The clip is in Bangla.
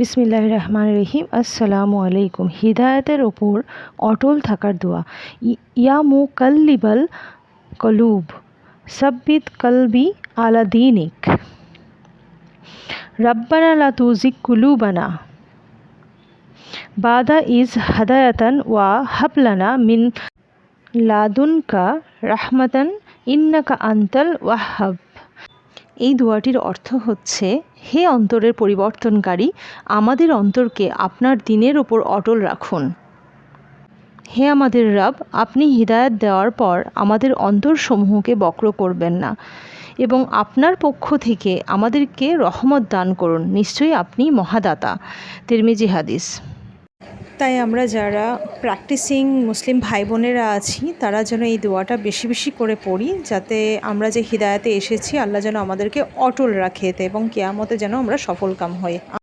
বিসমিল্লাহ রহমান রহিম আসসালামু আলাইকুম হিদায়তের ওপর অটল থাকার দোয়া। ইয়া মুকাল্লিবাল কলুব। সাব্বিত কলবি আলা দিনিক। রব্বানা লা কুলুবানা। বাদা ইজ হাদায়াতান ওয়া হাবলানা মিন লাদুনকা রাহমাতান। ইন্নাকা আন্তাল ওয়াহাব। এই দোয়াটির অর্থ হচ্ছে, হে অন্তরের পরিবর্তনকারী, আমাদের অন্তরকে আপনার দিনের ওপর অটল রাখুন। হে আমাদের রব, আপনি হিদায়ত দেওয়ার পর আমাদের অন্তরসমূহকে বক্র করবেন না এবং আপনার পক্ষ থেকে আমাদেরকে রহমত দান করুন। নিশ্চয়ই আপনি মহাদাতা। তিরমিজি হাদিস। তাই আমরা যারা প্র্যাকটিসিং মুসলিম ভাই বোনেরা আছি, তারা যেন এই দোয়াটা বেশি বেশি করে পড়ি যাতে আমরা যে হৃদায়তে এসেছি, আল্লাহ যেন আমাদেরকে অটল রাখে এতে এবং কেয়ামতে যেন আমরা সফলকাম হই।